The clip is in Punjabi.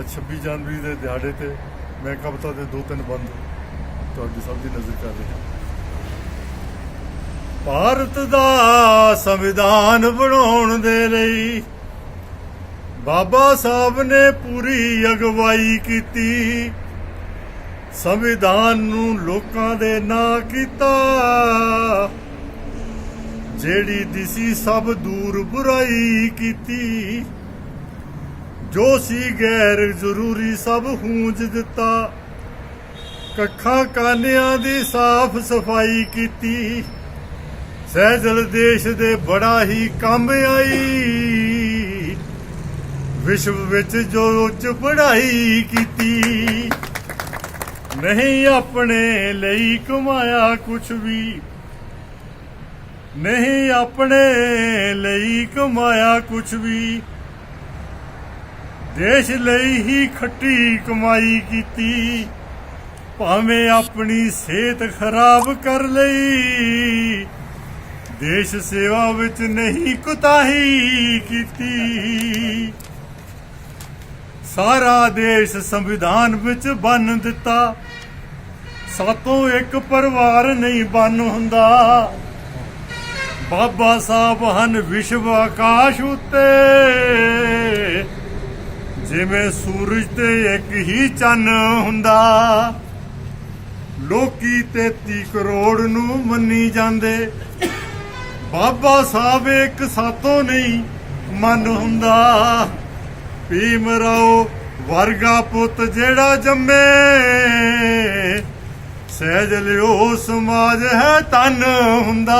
ਅੱਜ 26 ਜਨਵਰੀ ਦੇ ਦਿਹਾੜੇ ਤੇ ਮੈਂ ਕਵਿਤਾ ਦੇ ਦੋ ਤਿੰਨ ਬੰਦ ਤੁਹਾਡੀ ਸਭ ਦੀ ਨਜ਼ਰ ਕਰ ਰਿਹਾ। ਭਾਰਤ ਦਾ ਸੰਵਿਧਾਨ ਬਣਾਉਣ ਦੇ ਲਈ ਬਾਬਾ ਸਾਹਿਬ ਨੇ ਪੂਰੀ ਅਗਵਾਈ ਕੀਤੀ। ਸੰਵਿਧਾਨ ਨੂੰ ਲੋਕਾਂ ਦੇ ਨਾਂ ਕੀਤਾ। ਜਿਹੜੀ ਦਿਸੀ ਸਭ ਦੂਰ ਬੁਰਾਈ ਕੀਤੀ। ਜੋ ਸੀ ਗੈਰ ਜ਼ਰੂਰੀ ਸਭ ਹੂੰਜ ਦਿੱਤਾ। ਕੱਖਾਂ ਕਾਨਿਆਂ ਦੀ ਸਾਫ਼ ਸਫ਼ਾਈ ਕੀਤੀ। ਸਹਿਜਲ ਦੇਸ਼ ਦੇ ਬੜਾ ਹੀ ਕੰਮ ਆਈ। ਵਿਸ਼ਵ ਵਿੱਚ ਜੋ ਉੱਚ ਪੜ੍ਹਾਈ ਕੀਤੀ। ਨਹੀਂ ਆਪਣੇ ਲਈ ਕਮਾਇਆ ਕੁਛ ਵੀ। ਨਹੀਂ ਆਪਣੇ ਲਈ ਕਮਾਇਆ ਕੁਛ ਵੀ। ਦੇਸ਼ ਲਈ ਹੀ ਖੱਟੀ ਕਮਾਈ ਕੀਤੀ, ਭਾਵੇਂ ਆਪਣੀ ਸਿਹਤ ਖਰਾਬ ਕਰ ਲਈ। ਦੇਸ਼ ਸੇਵਾ ਵਿੱਚ ਨਹੀਂ ਕੁਤਾਹੀ ਕੀਤੀ। ਸਾਰਾ ਦੇਸ਼ ਸੰਵਿਧਾਨ ਵਿੱਚ ਬੰਨ ਦਿੱਤਾ। ਸਾਤੋਂ ਇੱਕ ਪਰਿਵਾਰ ਨਹੀਂ ਬੰਨ ਹੁੰਦਾ। ਬਾਬਾ ਸਾਹਿਬ ਹਨ ਵਿਸ਼ਵ ਆਕਾਸ਼ ਉੱਤੇ। ਜਿਵੇਂ ਸੂਰਜ ਤੇ ਇੱਕ ਹੀ ਚੰਨ ਹੁੰਦਾ, ਲੋਕੀ 33 ਕਰੋੜ ਨੂੰ ਮੰਨੀ ਜਾਂਦੇ। ਬਾਬਾ ਸਾਹਿਬ ਇੱਕ ਸਾਤੋਂ ਨਹੀਂ ਮਨ ਹੁੰਦਾ। ਭੀਮ ਰਾਓ ਵਰਗਾ ਪੁੱਤ ਜਿਹੜਾ ਜੰਮੇ, ਸਹਿਜ ਲਿਓ ਸਮਾਜ ਹੈ ਤਨ ਹੁੰਦਾ।